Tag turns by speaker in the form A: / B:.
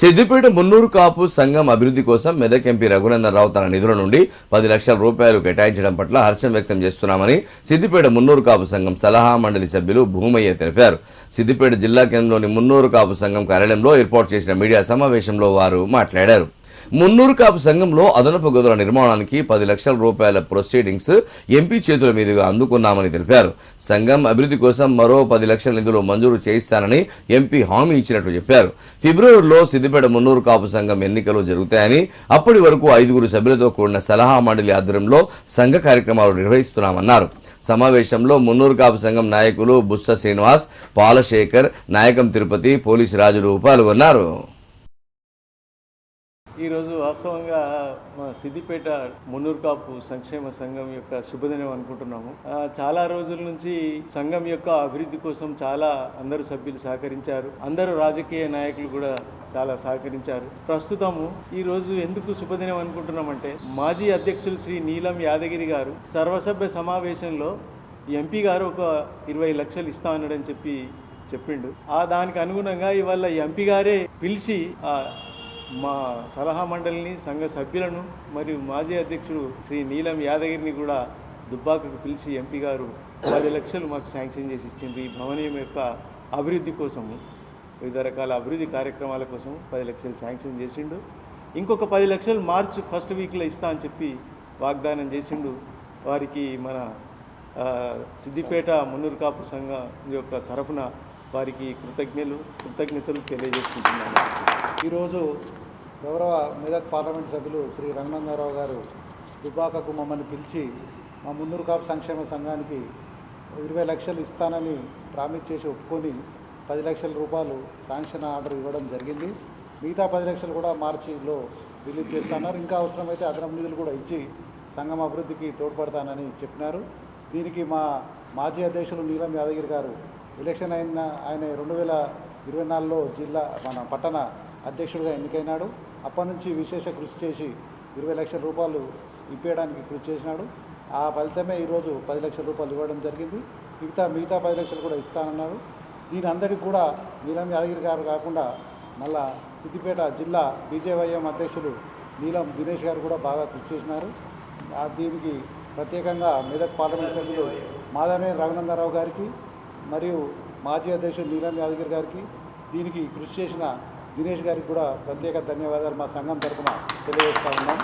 A: సిద్దిపేట మున్నూరు కాపు సంఘం అభివృద్ధి కోసం మెదక్ ఎంపీ రఘునందన్ రావు తన నిధుల నుండి పది లక్షల రూపాయలు కేటాయించడం పట్ల హర్షం వ్యక్తం చేస్తున్నామని సిద్దిపేట మున్నూరు కాపు సంఘం సలహా మండలి సభ్యులు భూమయ్య తెలిపారు. సిద్దిపేట జిల్లా కేంద్రంలోని మున్నూరు కాపు సంఘం కార్యాలయంలో ఏర్పాటు చేసిన మీడియా సమావేశంలో వారు మాట్లాడారు. మున్నూరు కాపు సంఘంలో అదనపు గదుల నిర్మాణానికి పది లక్షల రూపాయల ప్రొసీడింగ్స్ ఎంపీ చేతుల మీదుగా అందుకున్నామని తెలిపారు. సంఘం అభివృద్ధి కోసం మరో పది లక్షల నిధులు మంజూరు చేయిస్తానని ఎంపీ హామీ ఇచ్చినట్లు చెప్పారు. ఫిబ్రవరిలో సిద్దిపేట మున్నూరు కాపు సంఘం ఎన్నికలు జరుగుతాయని అప్పటి వరకు ఐదుగురు సభ్యులతో కూడిన సలహా మండలి ఆధ్వర్యంలో సంఘ కార్యక్రమాలు నిర్వహిస్తున్నామన్నారు. సమావేశంలో మున్నూరు కాపు సంఘం నాయకులు బుస్స శ్రీనివాస్ పాలశేఖర్ నాయకం తిరుపతి పోలీసు రాజులు పాల్గొన్నారు.
B: ఈరోజు వాస్తవంగా మా సిద్దిపేట మున్నూరుకాపు సంక్షేమ సంఘం యొక్క శుభదినం అనుకుంటున్నాము. చాలా రోజుల నుంచి సంఘం యొక్క అభివృద్ధి కోసం చాలా అందరు సభ్యులు సహకరించారు. అందరూ రాజకీయ నాయకులు కూడా చాలా సహకరించారు. ప్రస్తుతము ఈ రోజు ఎందుకు శుభదినం అనుకుంటున్నామంటే మాజీ అధ్యక్షులు శ్రీ నీలం యాదగిరి గారు సర్వసభ్య సమావేశంలో ఎంపీ గారు ఒక ఇరవై లక్షలు ఇస్తా అన్నాడని చెప్పి చెప్పిండు. ఆ దానికి అనుగుణంగా ఇవాళ ఎంపీ గారే పిలిచి మా సలహా మండలిని సంఘ సభ్యులను మరియు మాజీ అధ్యక్షుడు శ్రీ నీలం యాదగిరిని కూడా దుబ్బాకకు పిలిచి ఎంపీ గారు పది లక్షలు మాకు శాంక్షన్ చేసి ఇచ్చింది ఈ భవనీయం యొక్క అభివృద్ధి కోసము. వివిధ రకాల అభివృద్ధి కార్యక్రమాల కోసం పది లక్షలు శాంక్షన్ చేసిండు. ఇంకొక పది లక్షలు మార్చ్ ఫస్ట్ వీక్లో ఇస్తా అని చెప్పి వాగ్దానం చేసిండు. వారికి మన సిద్దిపేట మున్నూరు కాపు సంఘం యొక్క తరఫున వారికి కృతజ్ఞలు కృతజ్ఞతలు తెలియజేసుకుంటున్నాను.
C: ఈరోజు గౌరవ మెదక్ పార్లమెంట్ సభ్యులు శ్రీ రంగనందరావు గారు దుబ్బాకకు మమ్మల్ని పిలిచి మా మున్నూరు కాపు సంక్షేమ సంఘానికి ఇరవై లక్షలు ఇస్తానని ప్రామిస్ చేసి ఒప్పుకొని పది లక్షల రూపాయలు శాంక్షన్ ఆర్డర్ ఇవ్వడం జరిగింది. మిగతా పది లక్షలు కూడా మార్చిలో రిలీజ్ చేస్తున్నారు. ఇంకా అవసరమైతే అదనపు నిధులు కూడా ఇచ్చి సంఘం అభివృద్ధికి తోడ్పడతానని చెప్పినారు. దీనికి మా మాజీ అధ్యక్షులు నీలం యాదగిరి గారు. ఎలక్షన్ అయిన ఆయన రెండు వేల ఇరవై నాలుగులో జిల్లా మన పట్టణ అధ్యక్షుడిగా ఎన్నికైనాడు. అప్పటి నుంచి విశేష కృషి చేసి ఇరవై లక్షల రూపాయలు ఇప్పించడానికి కృషి చేసినాడు. ఆ ఫలితమే ఈరోజు పది లక్షల రూపాయలు ఇవ్వడం జరిగింది. మిగతా మిగతా పది లక్షలు కూడా ఇస్తానన్నాడు. దీని అందరికీ కూడా నీలం యాదగిరి గారు కాకుండా మళ్ళా సిద్దిపేట జిల్లా బీజేవైఎం అధ్యక్షులు నీలం దినేష్ గారు కూడా బాగా కృషి చేసినారు. దీనికి ప్రత్యేకంగా మెదక్ పార్లమెంట్ సభ్యులు మాధవనేని రఘునందరావు గారికి మరియు మాజీ అధ్యక్షుడు నీలం యాదగిరి గారికి దీనికి కృషి చేసిన దినేష్ గారికి కూడా ప్రత్యేక ధన్యవాదాలు మా సంఘం తరఫున తెలియజేస్తా ఉన్నాం.